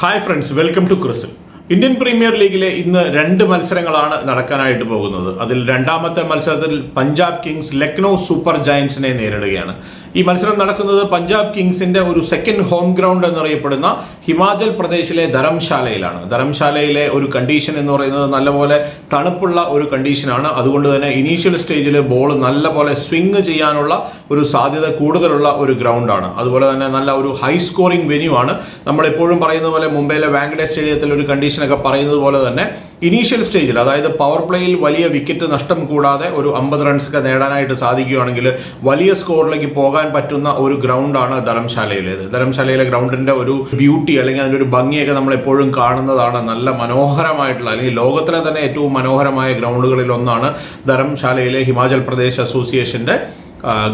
Hi friends welcome to Crystal Indian Premier ലീഗിലെ ഇന്ന് രണ്ട് മത്സരങ്ങളാണ് നടക്കാനായിട്ട് പോകുന്നത്. അതിൽ രണ്ടാമത്തെ മത്സരത്തിൽ പഞ്ചാബ് കിങ്സ് ലക്നൗ സൂപ്പർ ജയൻസിനെ നേരിടുകയാണ്. ഈ മത്സരം നടക്കുന്നത് പഞ്ചാബ് കിങ്സിന്റെ ഒരു സെക്കൻഡ് ഹോം ഗ്രൗണ്ട് എന്നറിയപ്പെടുന്ന ഹിമാചൽ പ്രദേശിലെ ധരംശാലയിലാണ്. ധരംശാലയിലെ ഒരു കണ്ടീഷൻ എന്ന് പറയുന്നത് നല്ലപോലെ തണുപ്പുള്ള ഒരു കണ്ടീഷനാണ് അതുകൊണ്ട് തന്നെ ഇനീഷ്യൽ സ്റ്റേജിൽ ബോൾ നല്ലപോലെ സ്വിങ് ചെയ്യാനുള്ള ഒരു സാധ്യത കൂടുതലുള്ള ഒരു ഗ്രൗണ്ടാണ് അതുപോലെ തന്നെ നല്ല ഒരു ഹൈ സ്കോറിംഗ് വെന്യൂ ആണ്. നമ്മളെപ്പോഴും പറയുന്ന പോലെ മുംബൈയിലെ വാങ്കഡേ സ്റ്റേഡിയത്തിൽ ഒരു കണ്ടീഷനൊക്കെ പറയുന്നത് പോലെ തന്നെ ഇനീഷ്യൽ സ്റ്റേജിൽ അതായത് പവർ പ്ലേയിൽ വലിയ വിക്കറ്റ് നഷ്ടം കൂടാതെ ഒരു അമ്പത് റൺസ് ഒക്കെ നേടാനായിട്ട് സാധിക്കുകയാണെങ്കിൽ വലിയ സ്കോറിലേക്ക് പോകാൻ പറ്റുന്ന ഒരു ഗ്രൗണ്ടാണ് ധരംശാലയിലേത് ധർമ്മശാലയിലെ ഗ്രൗണ്ടിന്റെ ഒരു ബ്യൂട്ടി അല്ലെങ്കിൽ അതിന്റെ ഒരു ഭംഗിയൊക്കെ നമ്മൾ എപ്പോഴും കാണുന്നതാണ്. നല്ല മനോഹരമായിട്ടുള്ള അല്ലെങ്കിൽ ലോകത്തിലെ തന്നെ ഏറ്റവും മനോഹരമായ ഗ്രൗണ്ടുകളിൽ ഒന്നാണ് ധർമ്മശാലയിലെ ഹിമാചൽ പ്രദേശ് അസോസിയേഷന്റെ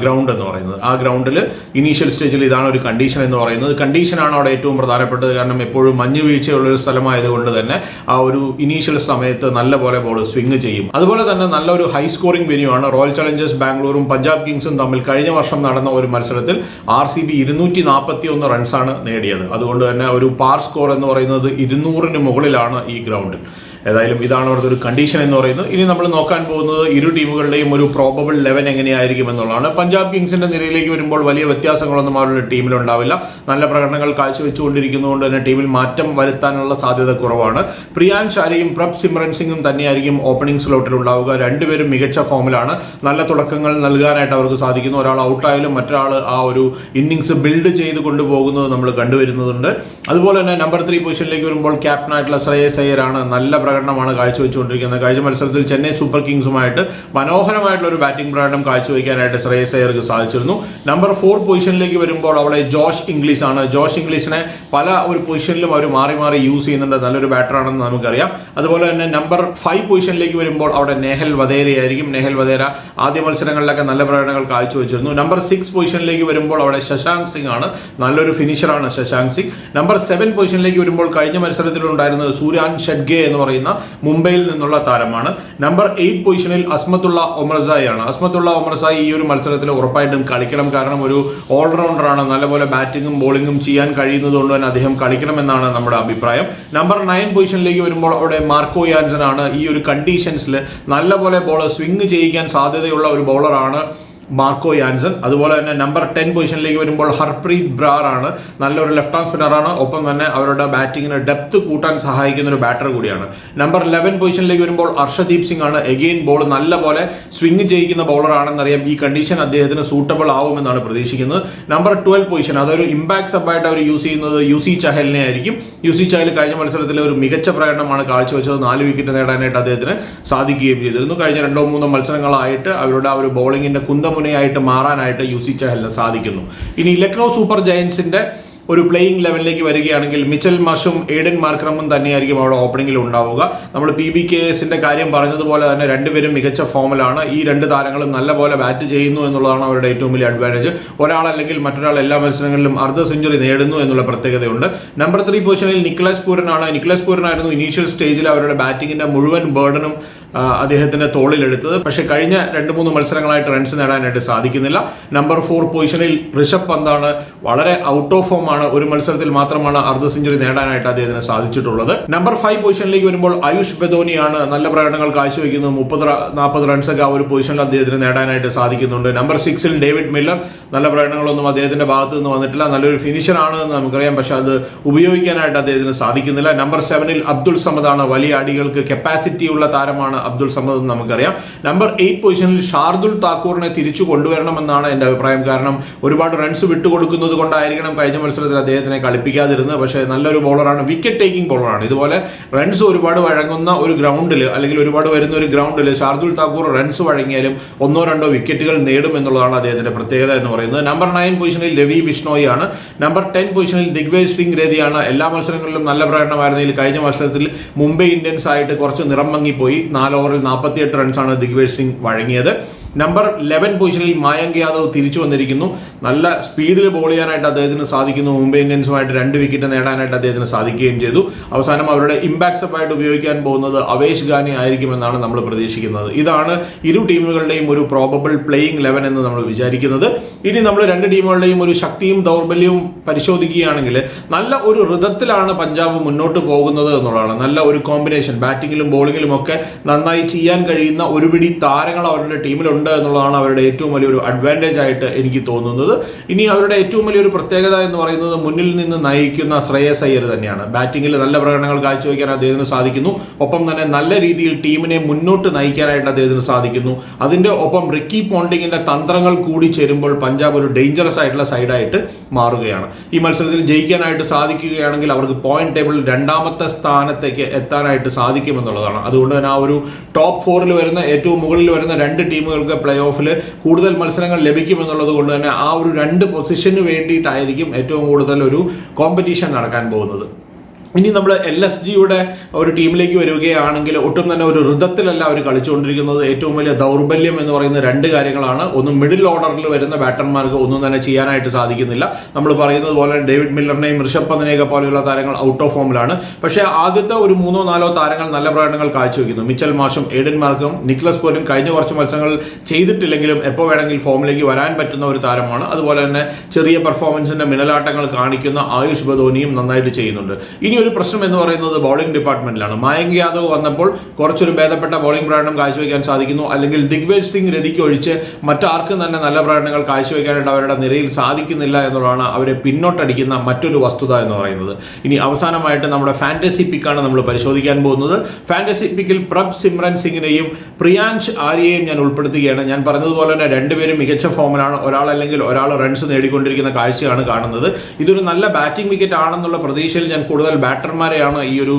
ഗ്രൗണ്ട് എന്ന് പറയുന്നത്. ആ ഗ്രൗണ്ടിൽ ഇനീഷ്യൽ സ്റ്റേജിൽ ഇതാണ് ഒരു കണ്ടീഷൻ എന്ന് പറയുന്നത്. കണ്ടീഷനാണ് അവിടെ ഏറ്റവും പ്രധാനപ്പെട്ടത്. കാരണം എപ്പോഴും മഞ്ഞ് വീഴ്ചയുള്ള ഒരു സ്ഥലമായതുകൊണ്ട് തന്നെ ആ ഒരു ഇനീഷ്യൽ സമയത്ത് നല്ല പോലെ ബോൾ സ്വിങ് ചെയ്യും. അതുപോലെ തന്നെ നല്ലൊരു ഹൈ സ്കോറിംഗ് വെന്യൂ ആണ് റോയൽ ചലഞ്ചേഴ്സ് ബാംഗ്ലൂരും പഞ്ചാബ് കിങ്സും തമ്മിൽ കഴിഞ്ഞ വർഷം നടന്ന ഒരു മത്സരത്തിൽ ആർ സി ബി ഇരുന്നൂറ്റി നാൽപ്പത്തി ഒന്ന് റൺസാണ് നേടിയത്. അതുകൊണ്ട് തന്നെ ഒരു പാർ സ്കോർ എന്ന് പറയുന്നത് ഇരുന്നൂറിന് മുകളിലാണ് ഈ ഗ്രൗണ്ടിൽ ഏതായാലും ഇതാണ് അവിടുത്തെ ഒരു കണ്ടീഷൻ എന്ന് പറയുന്നത്. ഇനി നമ്മൾ നോക്കാൻ പോകുന്നത് ഇരു ടീമുകളുടെയും ഒരു പ്രോബബിൾ ലെവൻ എങ്ങനെയായിരിക്കും എന്നുള്ളതാണ്. പഞ്ചാബ് കിങ്സിന്റെ നിരയിലേക്ക് വരുമ്പോൾ വലിയ വ്യത്യാസങ്ങളൊന്നും അവരുടെ ടീമിലുണ്ടാവില്ല നല്ല പ്രകടനങ്ങൾ കാഴ്ചവെച്ചുകൊണ്ടിരിക്കുന്നതുകൊണ്ട് തന്നെ ടീമിൽ മാറ്റം വരുത്താനുള്ള സാധ്യത കുറവാണ്. പ്രിയാൻ ഷാരിയും പ്രബ് സിമ്രൻ സിംഗും തന്നെയായിരിക്കും ഓപ്പണിംഗ് സ്ലോട്ടിൽ ഉണ്ടാവുക. രണ്ടുപേരും മികച്ച ഫോമിലാണ് നല്ല തുടക്കങ്ങൾ നൽകാനായിട്ട് അവർക്ക് സാധിക്കുന്നു. ഒരാൾ ഔട്ടായാലും മറ്റൊരാൾ ആ ഒരു ഇന്നിങ്സ് ബിൽഡ് ചെയ്ത് കൊണ്ടുപോകുന്നത് നമ്മൾ കണ്ടുവരുന്നുണ്ട്. അതുപോലെ തന്നെ നമ്പർ ത്രീ പൊസിഷനിലേക്ക് വരുമ്പോൾ ക്യാപ്റ്റനായിട്ടുള്ള ശ്രേയസ് അയ്യരാണ് നല്ല പ്രകടനമാണ് കാഴ്ചവെച്ചുകൊണ്ടിരിക്കുന്നത്. കഴിഞ്ഞ മത്സരത്തിൽ ചെന്നൈ സൂപ്പർ കിങ്സുമായിട്ട് മനോഹരമായിട്ടുള്ള ഒരു ബാറ്റിംഗ് പ്രകടനം കാഴ്ചവെക്കാനായിട്ട് ശ്രേയസ് അയ്യർക്ക് സാധിച്ചിരുന്നു. നമ്പർ ഫോർ പൊസിഷനിലേക്ക് വരുമ്പോൾ അവിടെ ജോഷ് ഇംഗ്ലീഷ് ആണ് ജോഷ് ഇംഗ്ലീഷിനെ പല ഒരു പൊസിഷനിലും അവർ മാറി മാറി യൂസ് ചെയ്യുന്നുണ്ട്. നല്ലൊരു ബാറ്ററാണെന്ന് നമുക്കറിയാം. അതുപോലെ തന്നെ നമ്പർ ഫൈവ് പൊസിഷനിലേക്ക് വരുമ്പോൾ അവിടെ നെഹൽ വധേര ആയിരിക്കും നെഹൽ വധേര ആദ്യ മത്സരങ്ങളിലൊക്കെ നല്ല പ്രകടനങ്ങൾ കാഴ്ചവെച്ചിരുന്നു. നമ്പർ സിക്സ് പൊസിഷനിലേക്ക് വരുമ്പോൾ അവിടെ ശശാങ്ക് സിംഗ് ആണ് നല്ലൊരു ഫിനിഷറാണ് ശശാങ്ക് സിംഗ്. നമ്പർ സെവൻ പൊസിഷനിലേക്ക് വരുമ്പോൾ കഴിഞ്ഞ മത്സരത്തിലുണ്ടായിരുന്നത് സൂര്യാൻ ഷഡ്ഗെ എന്ന് പറയുന്ന മുംബൈയിൽ നിന്നുള്ള താരമാണ്. നമ്പർ എയ്റ്റ് പൊസിഷനിൽ അസ്മത്തുള്ള ഒമർസായി ആണ്. അസ്മത്തുള്ള ഒമർസായി ഈ ഒരു മത്സരത്തിൽ ഉറപ്പായിട്ടും കളിക്കണം. കാരണം ഒരു ഓൾറൗണ്ടറാണ് നല്ലപോലെ ബാറ്റിങ്ങും ബോളിങ്ങും ചെയ്യാൻ കഴിയുന്നത് കൊണ്ട് തന്നെ അദ്ദേഹം കളിക്കണമെന്നാണ് നമ്മുടെ അഭിപ്രായം. നമ്പർ നയൻ പൊസിഷനിലേക്ക് വരുമ്പോൾ അവിടെ മാർക്കോ യാൻസൺ ആണ് ഈ ഒരു കണ്ടീഷൻസിൽ നല്ലപോലെ ബോൾ സ്വിങ് ചെയ്യിക്കാൻ സാധ്യതയുള്ള ഒരു ബോളറാണ് മാർക്കോ യാൻസൺ. അതുപോലെ തന്നെ നമ്പർ ടെൻ പൊസിഷനിലേക്ക് വരുമ്പോൾ ഹർപ്രീത് ബ്രാർ ആണ്. നല്ലൊരു ലെഫ്റ്റ് ഹാൻഡ് സ്പിന്നറാണ് ഒപ്പം തന്നെ അവരുടെ ബാറ്റിങ്ങിന് ഡെപ്ത് കൂട്ടാൻ സഹായിക്കുന്ന ഒരു ബാറ്റർ കൂടിയാണ്. നമ്പർ ലെവൻ പൊസിഷനിലേക്ക് വരുമ്പോൾ അർഷദീപ് സിംഗ് ആണ്. എഗെയിൻ ബോൾ നല്ല പോലെ സ്വിംഗ് ചെയ്യിക്കുന്ന ബോളറാണെന്നറിയാം ഈ കണ്ടീഷൻ അദ്ദേഹത്തിന് സൂട്ടബിൾ ആവുമെന്നാണ് പ്രതീക്ഷിക്കുന്നത്. നമ്പർ ട്വൽവ് പൊസിഷൻ അതൊരു ഇമ്പാക്ട് സബായിട്ട് അവർ യൂസ് ചെയ്യുന്നത് യു സി ചഹലിനെ ആയിരിക്കും. യു സി ചഹൽ കഴിഞ്ഞ മത്സരത്തിൽ ഒരു മികച്ച പ്രകടനമാണ് കാഴ്ചവെച്ചത്. നാല് വിക്കറ്റ് നേടാനായിട്ട് അദ്ദേഹത്തിന് സാധിക്കുകയും ചെയ്തിരുന്നു. കഴിഞ്ഞ രണ്ടോ മൂന്നോ മത്സരങ്ങളായിട്ട് അവരുടെ ആ ഒരു ബോളിങ്ങിന്റെ കുന്തമുനയായിട്ട് മാറാനായിട്ട് യു സി ചഹലിന് സാധിക്കുന്നു. ഇനി ലക്നൗ സൂപ്പർ ജയൻസിന്റെ ഒരു പ്ലേയിങ് ലെവലിലേക്ക് വരികയാണെങ്കിൽ മിച്ചൽ മഷും ഏഡൻ മാർക്രമും തന്നെയായിരിക്കും അവിടെ ഓപ്പണിംഗിൽ ഉണ്ടാവുക. നമ്മൾ പി ബി കെ എസിന്റെ കാര്യം പറഞ്ഞതുപോലെ തന്നെ രണ്ടുപേരും മികച്ച ഫോമിലാണ് ഈ രണ്ട് താരങ്ങളും നല്ലപോലെ ബാറ്റ് ചെയ്യുന്നു എന്നുള്ളതാണ് അവരുടെ ഏറ്റവും വലിയ അഡ്വാന്റേജ് ഒരാളല്ലെങ്കിൽ മറ്റൊരാൾ എല്ലാ മത്സരങ്ങളിലും അർദ്ധ സെഞ്ചുറി നേടുന്നു എന്നുള്ള പ്രത്യേകതയുണ്ട്. നമ്പർ ത്രീ പൊസിഷനിൽ നിക്ലസ് പൂരനാണ്. നിക്ലസ് പൂരനായിരുന്നു ഇനീഷ്യൽ സ്റ്റേജിൽ അവരുടെ ബാറ്റിങ്ങിന്റെ മുഴുവൻ ബേർഡനും അദ്ദേഹത്തിന്റെ തോളിലെടുത്തത്. പക്ഷേ കഴിഞ്ഞ രണ്ട് മൂന്ന് മത്സരങ്ങളായിട്ട് റൺസ് നേടാനായിട്ട് സാധിക്കുന്നില്ല. നമ്പർ ഫോർ പൊസിഷനിൽ ഋഷഭ് പന്താണ് വളരെ ഔട്ട് ഓഫ് ഫോം ആണ്. ഒരു മത്സരത്തിൽ മാത്രമാണ് അർദ്ധ സെഞ്ചുറി നേടാനായിട്ട് അദ്ദേഹത്തിന് സാധിച്ചിട്ടുള്ളത്. നമ്പർ ഫൈവ് പൊസിഷനിലേക്ക് വരുമ്പോൾ ആയുഷ് ബദോനിയാണ് നല്ല പ്രകടനങ്ങൾ കാഴ്ചവെക്കുന്നത്. മുപ്പത് നാൽപ്പത് റൺസൊക്കെ ആ ഒരു പൊസിഷനിൽ അദ്ദേഹത്തിന് നേടാനായിട്ട് സാധിക്കുന്നുണ്ട്. നമ്പർ സിക്സിൽ ഡേവിഡ് മില്ലർ നല്ല പ്രകടനങ്ങളൊന്നും അദ്ദേഹത്തിന്റെ ഭാഗത്തു നിന്ന് വന്നിട്ടില്ല. നല്ലൊരു ഫിനിഷറാണ് എന്ന് നമുക്കറിയാം. പക്ഷെ അത് ഉപയോഗിക്കാനായിട്ട് അദ്ദേഹത്തിന് സാധിക്കുന്നില്ല. നമ്പർ സെവനിൽ അബ്ദുൾ സമദാണ് വലിയ അടികൾക്ക് കപ്പാസിറ്റി ഉള്ള താരമാണ് അബ്ദുൾ സമദ് എന്ന് നമുക്കറിയാം. നമ്പർ എയ്റ്റ് പൊസിഷനിൽ ഷാർദുൽ താക്കൂറിനെ തിരിച്ചു കൊണ്ടുവരണമെന്നാണ് എന്റെ അഭിപ്രായം. കാരണം ഒരുപാട് റൺസ് വിട്ടുകൊടുക്കുന്നത് കൊണ്ടായിരിക്കണം കഴിഞ്ഞ മത്സരത്തിൽ അദ്ദേഹത്തിനെ കളിപ്പിക്കാതിരുന്നത്. പക്ഷേ നല്ലൊരു ബോളറാണ് വിക്കറ്റ് ടേക്കിംഗ് ബോളറാണ് ഇതുപോലെ റൺസ് ഒരുപാട് വഴങ്ങുന്ന ഒരു ഗ്രൗണ്ടിൽ അല്ലെങ്കിൽ ഒരുപാട് വരുന്ന ഒരു ഗ്രൗണ്ടിൽ ഷാർദുൽ താക്കൂർ റൺസ് വഴങ്ങിയാലും ഒന്നോ രണ്ടോ വിക്കറ്റുകൾ നേടും എന്നുള്ളതാണ് അദ്ദേഹത്തിന്റെ പ്രത്യേകത എന്ന് പറയുന്നത്. നമ്പർ നയൻ പൊസിഷനിൽ രവി ബിഷ്ണോയി ആണ് നമ്പർ ടെൻ പൊസിഷനിൽ ദിഗ്വേജ് സിംഗ് രേദിയാണ്. എല്ലാ മത്സരങ്ങളിലും നല്ല പ്രകടനമായിരുന്നെങ്കിൽ കഴിഞ്ഞ മത്സരത്തിൽ മുംബൈ ഇന്ത്യൻസ് ആയിട്ട് കുറച്ച് നിറം മങ്ങിപ്പോയി. നാല് ഓവറിൽ നാൽപ്പത്തിയെട്ട് റൺസാണ് ദിഗ്വേജ് സിംഗ് വഴങ്ങിയത്. നമ്പർ ലെവൻ പൊസിഷനിൽ മായങ്ക് യാദവ് തിരിച്ചു വന്നിരിക്കുന്നു. നല്ല സ്പീഡിൽ ബോൾ ചെയ്യാനായിട്ട് അദ്ദേഹത്തിന് സാധിക്കുന്നു. മുംബൈ ഇന്ത്യൻസുമായിട്ട് രണ്ട് വിക്കറ്റ് നേടാനായിട്ട് അദ്ദേഹത്തിന് സാധിക്കുകയും ചെയ്തു. അവസാനം അവരുടെ ഇമ്പാക്ട് ആയിട്ട് ഉപയോഗിക്കാൻ പോകുന്നത് അവേഷ് ഗാനി ആയിരിക്കുമെന്നാണ് നമ്മൾ പ്രതീക്ഷിക്കുന്നത്. ഇതാണ് ഇരു ടീമുകളുടെയും ഒരു പ്രോബബിൾ പ്ലേയിങ് ലെവൻ എന്ന് നമ്മൾ വിചാരിക്കുന്നത്. ഇനി നമ്മൾ രണ്ട് ടീമുകളുടെയും ഒരു ശക്തിയും ദൗർബല്യവും പരിശോധിക്കുകയാണെങ്കിൽ നല്ല ഒരു ഋതത്തിലാണ് പഞ്ചാബ് മുന്നോട്ട് പോകുന്നത് എന്നുള്ളതാണ്. നല്ല ഒരു കോമ്പിനേഷൻ ബാറ്റിങ്ങിലും ബോളിങ്ങിലും ഒക്കെ നന്നായി ചെയ്യാൻ കഴിയുന്ന ഒരുപിടി താരങ്ങൾ അവരുടെ ടീമിലുണ്ട് എന്നുള്ളതാണ് അവരുടെ ഏറ്റവും വലിയൊരു അഡ്വാന്റേജ് ആയിട്ട് എനിക്ക് തോന്നുന്നത്. ഇനി അവരുടെ ഏറ്റവും വലിയൊരു പ്രത്യേകത എന്ന് പറയുന്നത് മുന്നിൽ നിന്ന് നയിക്കുന്ന ശ്രേയസ് അയ്യർ തന്നെയാണ്. ബാറ്റിങ്ങിൽ നല്ല പ്രകടനങ്ങൾ കാഴ്ചവെക്കാൻ അദ്ദേഹത്തിന് സാധിക്കുന്നു. ഒപ്പം തന്നെ നല്ല രീതിയിൽ ടീമിനെ മുന്നോട്ട് നയിക്കാനായിട്ട് അദ്ദേഹത്തിന് സാധിക്കുന്നു. അതിന്റെ ഒപ്പം റിക്കി പോണ്ടിങ്ങിന്റെ തന്ത്രങ്ങൾ കൂടി ചേരുമ്പോൾ പഞ്ചാബ് ഒരു ഡേഞ്ചറസ് ആയിട്ടുള്ള സൈഡായിട്ട് മാറുകയാണ്. ഈ മത്സരത്തിൽ ജയിക്കാനായിട്ട് സാധിക്കുകയാണെങ്കിൽ അവർക്ക് പോയിന്റ് ടേബിളിൽ രണ്ടാമത്തെ സ്ഥാനത്തേക്ക് എത്താനായിട്ട് സാധിക്കുമെന്നുള്ളതാണ്. അതുകൊണ്ട് തന്നെ ആ ഒരു ടോപ്പ് ഫോറിൽ വരുന്ന ഏറ്റവും മുകളിൽ വരുന്ന രണ്ട് ടീമുകൾക്ക് പ്ലേ ഓഫിൽ കൂടുതൽ മത്സരങ്ങൾ ലഭിക്കുമെന്നുള്ളത് കൊണ്ട് തന്നെ ആ ഒരു രണ്ട് പൊസിഷന് വേണ്ടിയിട്ടായിരിക്കും ഏറ്റവും കൂടുതൽ ഒരു കോമ്പറ്റീഷൻ നടക്കാൻ പോകുന്നത്. ഇനി നമ്മൾ എൽ എസ് ജിയുടെ ഒരു ടീമിലേക്ക് വരികയാണെങ്കിൽ ഒട്ടും തന്നെ ഒരു ഋതത്തിലല്ല അവർ കളിച്ചുകൊണ്ടിരിക്കുന്നത്. ഏറ്റവും വലിയ ദൗർബല്യം എന്ന് പറയുന്ന രണ്ട് കാര്യങ്ങളാണ്. ഒന്ന് മിഡിൽ ഓർഡറിൽ വരുന്ന ബാറ്റർമാർക്ക് ഒന്നും തന്നെ ചെയ്യാനായിട്ട് സാധിക്കുന്നില്ല. നമ്മൾ പറയുന്നത് പോലെ ഡേവിഡ് മില്ലറിനെയും ഋഷഭ് പന്തിനെയൊക്കെ പോലെയുള്ള താരങ്ങൾ ഔട്ട് ഓഫ് ഫോമിലാണ് പക്ഷേ ആദ്യത്തെ ഒരു മൂന്നോ നാലോ താരങ്ങൾ നല്ല പ്രകടനങ്ങൾ കാഴ്ചവെക്കുന്നു. മിച്ചൽ മാഷും എയ്ഡൻ മാർക്കും നിക്ലസ് പോലും കഴിഞ്ഞ കുറച്ച് മത്സരങ്ങൾ ചെയ്തിട്ടില്ലെങ്കിലും എപ്പോൾ വേണമെങ്കിൽ ഫോമിലേക്ക് വരാൻ പറ്റുന്ന ഒരു താരമാണ്. അതുപോലെ തന്നെ ചെറിയ പെർഫോമൻസിന്റെ മിനലാട്ടങ്ങൾ കാണിക്കുന്ന ആയുഷ് ബദോനിയും നന്നായിട്ട് ചെയ്യുന്നുണ്ട്. ഇനി ഒരു പ്രശ്നം എന്ന് പറയുന്നത് ബൗളിംഗ് ഡിപ്പാർട്ട്മെന്റിലാണ് മായങ്ക് യാദവ് വന്നപ്പോൾ കുറച്ചൊരു ഭേദപ്പെട്ട ബൗളിംഗ് പ്രകടനം കാഴ്ചവെക്കാൻ സാധിക്കുന്നു. അല്ലെങ്കിൽ ദിഗ്വേജ് സിംഗ് രതിക്ക് ഒഴിച്ച് മറ്റാർക്കും തന്നെ നല്ല പ്രകടനങ്ങൾ കാഴ്ചവെക്കാനായിട്ട് അവരുടെ നിരയിൽ സാധിക്കുന്നില്ല എന്നുള്ളതാണ് അവരെ പിന്നോട്ടടിക്കുന്ന മറ്റൊരു വസ്തുത എന്ന് പറയുന്നത്. ഇനി അവസാനമായിട്ട് നമ്മുടെ ഫാന്റസി പിക്കാണ് നമ്മൾ പരിശോധിക്കാൻ പോകുന്നത്. ഫാന്റസി പിക്കിൽ പ്രബ് സിമ്രൻ സിംഗിനെയും പ്രിയാൻഷ് ആര്യയെയും ഞാൻ ഉൾപ്പെടുത്തുകയാണ്. ഞാൻ പറഞ്ഞതുപോലെ തന്നെ രണ്ടുപേരും മികച്ച ഫോമിലാണ് ഒരാൾ അല്ലെങ്കിൽ ഒരാൾ റൺസ് നേടിക്കൊണ്ടിരിക്കുന്ന കാഴ്ചയാണ് കാണുന്നത്. ഇതൊരു നല്ല ബാറ്റിംഗ് വിക്കറ്റ് ആണെന്നുള്ള പ്രതീക്ഷയിൽ ഞാൻ കൂടുതൽ ബാറ്റർമാരെയാണ് ഈ ഒരു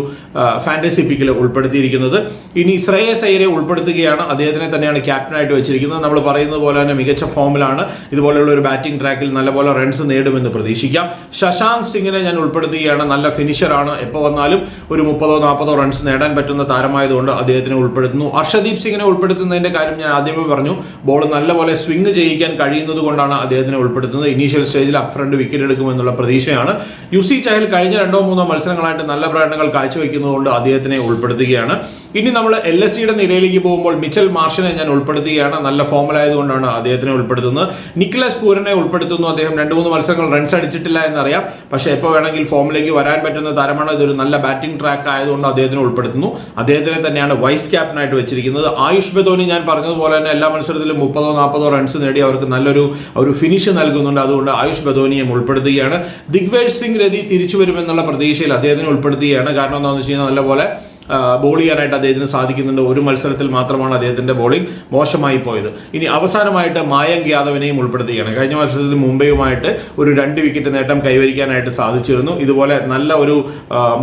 ഫാന്റസി പിക്കിൽ ഉൾപ്പെടുത്തിയിരിക്കുന്നത്. ഇനി ശ്രേയസ് അയ്യരെ ഉൾപ്പെടുത്തുകയാണ്. അദ്ദേഹത്തിനെ തന്നെയാണ് ക്യാപ്റ്റനായിട്ട് വെച്ചിരിക്കുന്നത്. നമ്മൾ പറയുന്നത് പോലെ തന്നെ മികച്ച ഫോമിലാണ്. ഇതുപോലെയുള്ള ഒരു ബാറ്റിംഗ് ട്രാക്കിൽ നല്ലപോലെ റൺസ് നേടുമെന്ന് പ്രതീക്ഷിക്കാം. ശശാങ്ക് സിംഗിനെ ഞാൻ ഉൾപ്പെടുത്തുകയാണ്. നല്ല ഫിനിഷറാണ് എപ്പോൾ വന്നാലും ഒരു മുപ്പതോ നാൽപ്പതോ റൺസ് നേടാൻ പറ്റുന്ന താരമായതുകൊണ്ട് അദ്ദേഹത്തിനെ ഉൾപ്പെടുത്തുന്നു. അർഷദീപ് സിംഗിനെ ഉൾപ്പെടുത്തുന്നതിന്റെ കാര്യം ഞാൻ ആദ്യമേ പറഞ്ഞു. ബോൾ നല്ലപോലെ സ്വിംഗ് ചെയ്യിക്കാൻ കഴിയുന്നത് കൊണ്ടാണ് അദ്ദേഹത്തിനെ ഉൾപ്പെടുത്തുന്നത്. ഇനീഷ്യൽ സ്റ്റേജിൽ അപ് ഫ്രണ്ട് വിക്കറ്റ് എടുക്കുമെന്നുള്ള പ്രതീക്ഷയാണ്. യുസി ചഹൽ കഴിഞ്ഞ രണ്ടോ മൂന്നോ മത്സരങ്ങളായിട്ട് നല്ല പ്രകടനങ്ങൾ കാഴ്ചവെക്കുന്നതുകൊണ്ട് അദ്ദേഹത്തിനെ ഉൾപ്പെടുത്തുകയാണ്. ഇനി നമ്മൾ എൽ എസ് സിയുടെ നിരയിലേക്ക് പോകുമ്പോൾ മിച്ചൽ മാർഷിനെ ഞാൻ ഉൾപ്പെടുത്തുകയാണ്. നല്ല ഫോമിലായതുകൊണ്ടാണ് അദ്ദേഹത്തിനെ ഉൾപ്പെടുത്തുന്നത്. നിക്കലസ് പൂരനെ ഉൾപ്പെടുത്തുന്നു. അദ്ദേഹം രണ്ട് മൂന്ന് മത്സരങ്ങൾ റൺസ് അടിച്ചിട്ടില്ല എന്നറിയാം. പക്ഷേ എപ്പോൾ വേണമെങ്കിൽ ഫോമിലേക്ക് വരാൻ പറ്റുന്ന താരമാണ്. ഇതൊരു നല്ല ബാറ്റിംഗ് ട്രാക്ക് ആയതുകൊണ്ട് അദ്ദേഹത്തിനെ ഉൾപ്പെടുത്തുന്നു. അദ്ദേഹത്തിനെ തന്നെയാണ് വൈസ് ക്യാപ്റ്റനായിട്ട് വെച്ചിരിക്കുന്നത്. ആയുഷ് ബദോനി ഞാൻ പറഞ്ഞതുപോലെ തന്നെ എല്ലാ മത്സരത്തിലും മുപ്പതോ നാൽപ്പതോ റൺസ് നേടി അവർക്ക് നല്ലൊരു ഒരു ഫിനിഷ് നൽകുന്നുണ്ട്. അതുകൊണ്ട് ആയുഷ് ബദോനിയെ ഉൾപ്പെടുത്തുകയാണ്. ദിഗ്വേജ് സിംഗ് രതി തിരിച്ചു വരുമെന്നുള്ള പ്രതീക്ഷയിൽ അദ്ദേഹത്തിനെ ഉൾപ്പെടുത്തുകയാണ്. കാരണം എന്താണെന്ന് വെച്ച് കഴിഞ്ഞാൽ നല്ലപോലെ ബോൾ ചെയ്യാനായിട്ട് അദ്ദേഹത്തിന് സാധിക്കുന്നുണ്ട്. ഒരു മത്സരത്തിൽ മാത്രമാണ് അദ്ദേഹത്തിന്റെ ബോളിംഗ് മോശമായി പോയത്. ഇനി അവസാനമായിട്ട് മായങ്ക് യാദവിനെയും ഉൾപ്പെടുത്തുകയാണ്. കഴിഞ്ഞ മത്സരത്തിൽ മുംബൈയുമായിട്ട് ഒരു രണ്ട് വിക്കറ്റ് നേട്ടം കൈവരിക്കാനായിട്ട് സാധിച്ചിരുന്നു. ഇതുപോലെ നല്ല ഒരു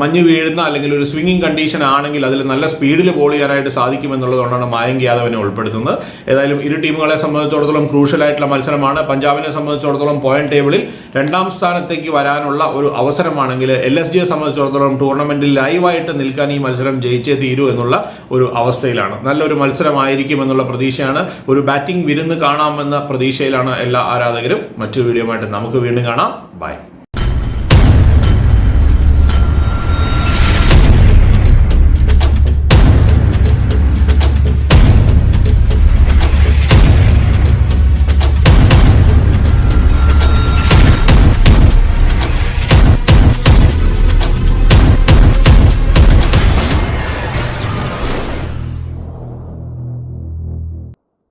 മഞ്ഞ് വീഴുന്ന അല്ലെങ്കിൽ ഒരു സ്വിംഗിങ് കണ്ടീഷൻ ആണെങ്കിൽ അതിൽ നല്ല സ്പീഡിൽ ബോൾ ചെയ്യാനായിട്ട് സാധിക്കുമെന്നുള്ളതുകൊണ്ടാണ് മായങ്ക് യാദവിനെ ഉൾപ്പെടുത്തുന്നത്. ഏതായാലും ഇരു ടീമുകളെ സംബന്ധിച്ചിടത്തോളം ക്രൂഷ്യലായിട്ടുള്ള മത്സരമാണ്. പഞ്ചാബിനെ സംബന്ധിച്ചിടത്തോളം പോയിന്റ് ടേബിളിൽ രണ്ടാം സ്ഥാനത്തേക്ക് വരാനുള്ള ഒരു അവസരമാണെങ്കിൽ എൽ എസ് ജിയെ സംബന്ധിച്ചിടത്തോളം ടൂർണമെന്റിൽ ലൈവായിട്ട് നിൽക്കാൻ ഈ മത്സരം ജയിച്ചേ തീരൂ എന്നുള്ള ഒരു അവസ്ഥയിലാണ്. നല്ലൊരു മത്സരമായിരിക്കും എന്നുള്ള പ്രതീക്ഷയാണ്. ഒരു ബാറ്റിംഗ് വിരുന്ന് കാണാമെന്ന പ്രതീക്ഷയിലാണ് എല്ലാ ആരാധകരും. മറ്റൊരു വീഡിയോ നമുക്ക് വീണ്ടും കാണാം. ബൈ.